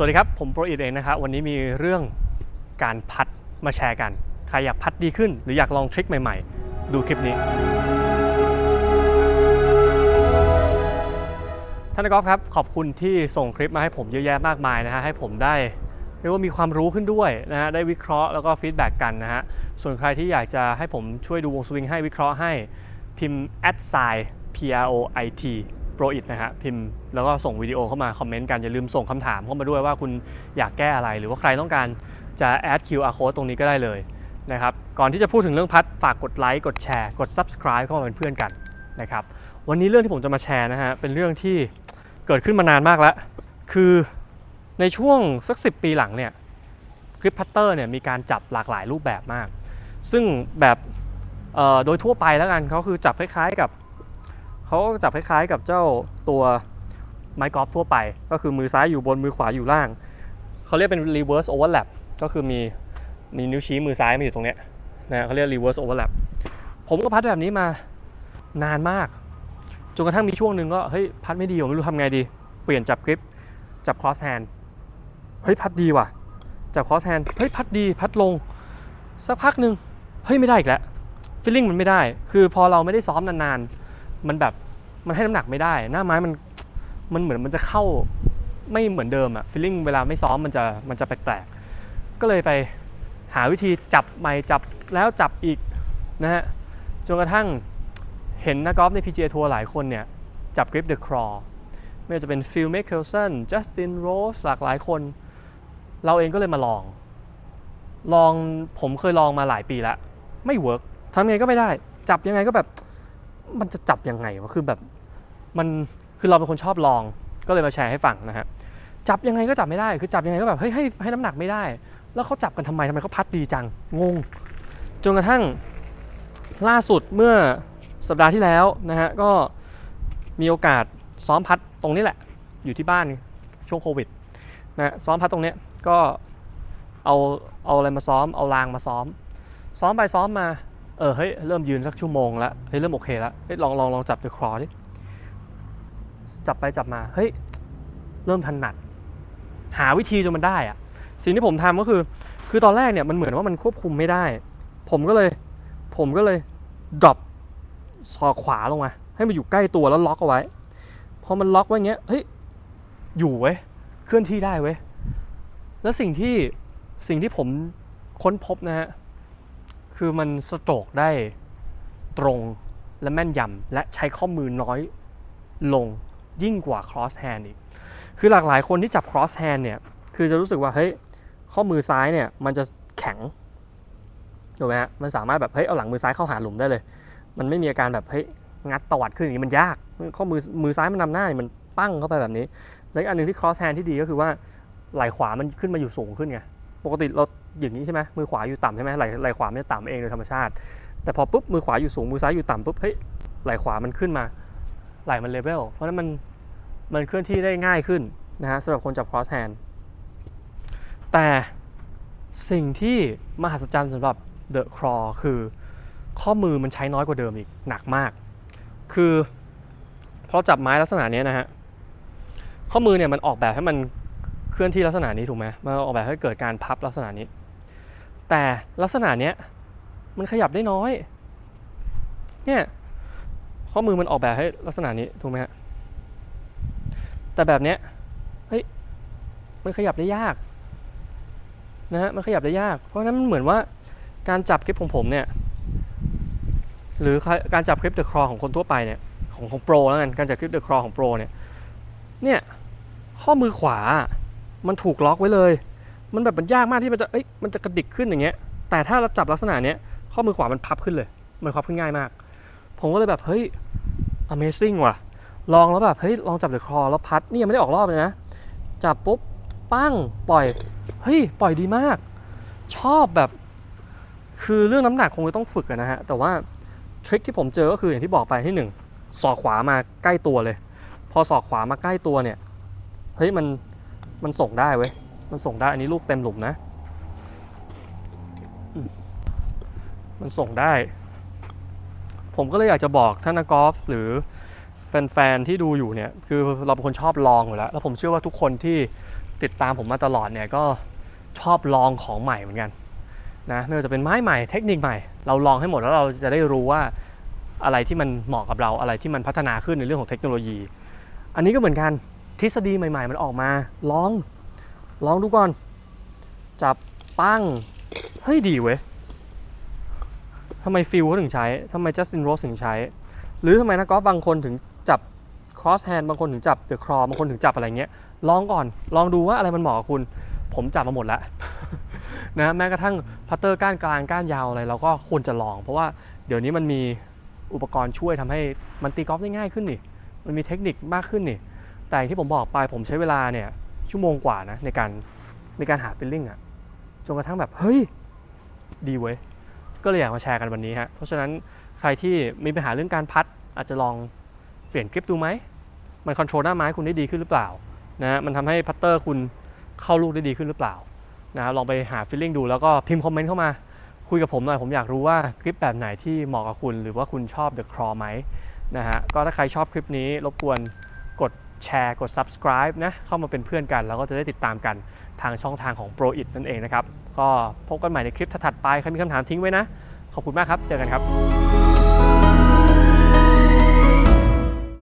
สวัสดีครับ ผมโปรอิดเองนะครับวันนี้มีเรื่องการพัดมาแชร์กัน ใครอยากพัดดีขึ้น หรืออยากลองทริคใหม่ๆ ดูคลิปนี้ ท่านนักกอล์ฟครับ ขอบคุณที่ส่งคลิปมาให้ผมเยอะแยะมากมายนะฮะให้ผมได้เรียกว่ามีความรู้ขึ้นด้วยนะฮะได้วิเคราะห์แล้วก็ฟีดแบ็กกันนะฮะส่วนใครที่อยากจะให้ผมช่วยดูวงสวิงให้วิเคราะห์ให้พิมพ์ a d s i P R O I T Pro It นะฮะพิมพ์แล้วก็ส่งวิดีโอเข้ามาคอมเมนต์กัน อย่าลืมส่งคำถามเข้ามาด้วยว่าคุณอยากแก้อะไร หรือว่าใครต้องการจะ add QR code ตรงนี้ก็ได้เลยนะครับก่อนที่จะพูดถึงเรื่องพัดฝากกดไลค์กดแชร์กด subscribe เข้ามาเป็นเพื่อนกันนะครับวันนี้เรื่องที่ผมจะมาแชร์นะฮะเป็นเรื่องที่เกิดขึ้นมานานมากแล้ว คือในช่วงสักสิปีหลังเนี่ยคลิปพัตเตอร์เนี่ยมีการจับหลากหลายรูปแบบมาก ซึ่งแบบโดยทั่วไปแล้วกันเขาคือจับคล้ายๆกับ เขาจับคล้ายๆกับเจ้าตัวไม้กอล์ฟทั่วไป ก็คือมือซ้ายอยู่บนมือขวาอยู่ล่าง เขาเรียกเป็น reverse overlap ก็คือมีมีนิ้วชี้มือซ้ายมาอยู่ตรงเนี้ยนะเขาเรียก reverse overlap ผมก็พัดแบบนี้มานานมากจนกระทั่งมีช่วงหนึ่งก็เฮ้ยพัดไม่ดีผมไม่รู้ทำไงดี เปลี่ยนจับกริปจับ cross hand เฮ้ยพัดดีว่ะ จับ cross hand เฮ้ยพัดดีพัดลง สักพักหนึ่งเฮ้ยไม่ได้อีกแล้ว feeling มันไม่ได้ คือพอเราไม่ได้ซ้อมนานๆ มันแบบมันให้น้ำหนักไม่ได้ หน้าไม้มันมันเหมือนมันจะเข้าไม่เหมือนเดิมอะ feeling เวลาไม่ซ้อมมันจะมันจะแปลกๆ ก็เลยไปหาวิธีจับใหม่จับแล้วจับอีกนะฮะจนกระทั่งเห็นนักกอล์ฟใน PGA ทัวร์หลายคนเนี่ย จับกริปเดอะครอไม่ว่าจะเป็นฟิล m ม k เคลสันจัสตินโรสหลากหลายคน เราเองก็เลยมาลอง ลองผมเคยลองมาหลายปีแล้ว ไม่เวิร์กทำยังไงก็ไม่ได้ จับยังไงก็แบบ มันจะจับยังไงวะคือแบบมันคือเราเป็นคนชอบลองก็เลยมาแชร์ให้ฟังนะฮะจับยังไงก็จับไม่ได้ คือจับยังไงก็แบบเฮ้ยให้ให้น้ำหนักไม่ได้ แล้วเขาจับกันทำไมทำไมเขาพัดดีจังงง จนกระทั่งล่าสุดเมื่อสัปดาห์ที่แล้วนะฮะก็มีโอกาสซ้อมพัดตรงนี้แหละ อยู่ที่บ้านช่วงโควิดนะซ้อมพัดตรงเนี้ยก็เอาเอาอะไรมาซ้อมเอารางมาซ้อม ซ้อมไปซ้อมมา เออเฮ้ยเริ่มยืนสักชั่วโมงแล้วเฮ้ยเริ่มโอเคแล้วเฮ้ยลองลองลองจับเดอะครอดิจับไปจับมาเฮ้ยเริ่มถนัด หาวิธีจนมันได้อะสิ่งที่ผมทำก็คือ คือตอนแรกเนี่ยมันเหมือนว่ามันควบคุมไม่ได้ ผมก็เลย ผมก็เลย drop ซอกขวาลงมา ให้มันอยู่ใกล้ตัวแล้วล็อกเอาไว้พอมันล็อกไว้เงี้ยเฮ้ยอยู่เว้ยเคลื่อนที่ได้เว้ยแล้วสิ่งที่สิ่งที่ผมค้นพบนะฮะ คือมันสโตรกได้ตรงและแม่นยำและใช้ข้อมือน้อยลงยิ่งกว่า cross hand อีก คือหลากหลายคนที่จับ cross hand เนี่ย คือจะรู้สึกว่า เฮ้ย ข้อมือซ้ายเนี่ย มันจะแข็ง ถูกไหมฮะ มันสามารถแบบ เฮ้ย เอาหลังมือซ้ายเข้าหาหลุมได้เลย มันไม่มีอาการแบบ เฮ้ย งัดตวัดขึ้นอย่างนี้มันยาก ข้อมือ มือซ้ายมันนำหน้านี่มันปั้งเข้าไปแบบนี้ แล้วอันหนึ่งที่ cross hand ที่ดีก็คือว่า ไหล่ขวามันขึ้นมาอยู่สูงขึ้นไง ปกติเรา อย่างนี้ใช่ไหมมือขวาอยู่ต่ำใช่ไหมไหล่ไหลขวามันจะต่ำเองโดยธรรมชาติ แต่พอปุ๊บมือขวาอยู่สูงมือซ้ายอยู่ต่ำปุ๊บเฮ้ยไหล่ขวามันขึ้นมา ไหล่มันเลเวลเพราะนั้นมันมันเคลื่อนที่ได้ง่ายขึ้นนะฮะสำหรับคนจับ cross hand แต่สิ่งที่มหัศจรรย์สำหรับ The Claw คือข้อมือมันใช้น้อยกว่าเดิมอีกหนักมาก คือพอจับไม้ลักษณะนี้นะฮะข้อมือเนี่ยมันออกแบบให้มันเคลื่อนที่ลักษณะนี้ถูกไหมมันออกแบบให้เกิดการพับลักษณะนี้ แต่ลักษณะเนี้ยมันขยับได้น้อย เนี่ยข้อมือมันออกแบบให้ลักษณะนี้ถูกไหมฮะแต่แบบเนี้ยเฮ้ยมันขยับได้ยากนะฮะมันขยับได้ยาก เพราะฉะนั้นมันเหมือนว่าการจับคลิปของผมเนี่ยหรือการจับคลิปเดอะครอของคนทั่วไปเนี่ยของของโปรแล้วกันการจับคลิปเดอะครอของโปรเนี่ยเนี่ยข้อมือขวามันถูกล็อกไว้เลย มันแบบมันยากมากที่มันจะเอ้ยมันจะกระดิกขึ้นอย่างเงี้ย แต่ถ้าเราจับลักษณะเนี้ยข้อมือขวามันพับขึ้นเลย มันพับขึ้นง่ายมาก ผมก็เลยแบบเฮ้ย Amazing ว่ะ ลองแล้วแบบเฮ้ยลองจับเดอคอแล้วพัดนี่ยังไม่ได้ออกรอบเลยนะ จับปุ๊บปั้งปล่อยเฮ้ยปล่อยดีมาก ชอบแบบ คือเรื่องน้ำหนักคงจะต้องฝึกอะนะฮะแต่ว่าทริคที่ผมเจอก็คืออย่างที่บอกไปที่หนึ่งศอกขวามาใกล้ตัวเลย พอศอกขวามาใกล้ตัวเนี่ยเฮ้ยมันมันส่งได้เว้ย มันส่งได้ อันนี้ลูกเต็มหลุมนะมมันส่งได้ ผมก็เลยอยากจะบอกท่านนักกอล์ฟหรือแฟนๆที่ดูอยู่เนี่ย คือเราเป็นคนชอบลองอยู่แล้ว แล้วผมเชื่อว่าทุกคนที่ติดตามผมมาตลอดเนี่ยก็ชอบลองของใหม่เหมือนกันนะไม่ว่าจะเป็นไม้ใหม่เทคนิคใหม่ เราลองให้หมดแล้วเราจะได้รู้ว่าอะไรที่มันเหมาะกับเราอะไรที่มันพัฒนาขึ้นในเรื่องของเทคโนโลยี อันนี้ก็เหมือนกันทฤษฎีใหม่ ๆ มันออกมาลอง ลองดูก่อน จับปั้ง เฮ้ยดีเว้ยทำไมฟิลเขาถึงใช้ทำไมจัสตินโรสถึงใช้ หรือทำไมนักกอล์ฟบางคนถึงจับ cross hand บางคนถึงจับ the claw บางคนถึงจับอะไรเงี้ย ลองก่อน ลองดูว่าอะไรมันเหมาะกับคุณ ผมจับมาหมดแล้วนะแม้กระทั่งพัตเตอร์ก้านกลางก้านยาวอะไรเราก็ควรจะลอง เพราะว่าเดี๋ยวนี้มันมีอุปกรณ์ช่วยทำให้มันตีกอล์ฟได้ง่ายขึ้นนี่ มันมีเทคนิคมากขึ้นนี่ แต่ที่ผมบอกไปผมใช้เวลาเนี่ย ชั่วโมงกว่านะในการในการหาฟิลลิ่งอะจนกระทั่งแบบเฮ้ยดีเว้ยก็เลยอยากมาแชร์กันวันนี้ฮะเพราะฉะนั้นใครที่มีปัญหาเรื่องการพัด อาจจะลองเปลี่ยนกริปดูไหมมันคอนโทรลหน้าไม้คุณได้ดีขึ้นหรือเปล่านะฮะมันทำให้พัตเตอร์คุณเข้าลูกได้ดีขึ้นหรือเปล่านะลองไปหาฟิลลิ่งดูแล้วก็พิมพ์คอมเมนต์เข้ามาคุยกับผมหน่อยผมอยากรู้ว่ากริปแบบไหนที่เหมาะกับคุณ หรือว่าคุณชอบ The Claw ไหมนะฮะก็ถ้าใครชอบคลิปนี้รบกวนกด แชร์กด subscribe นะเข้ามาเป็นเพื่อนกัน แล้วก็จะได้ติดตามกันทางช่องทางของ Pro It นั่นเองนะครับ ก็พบกันใหม่ในคลิปถัดไปใครมีคำถามทิ้งไว้นะ ขอบคุณมากครับ เจอกันครับ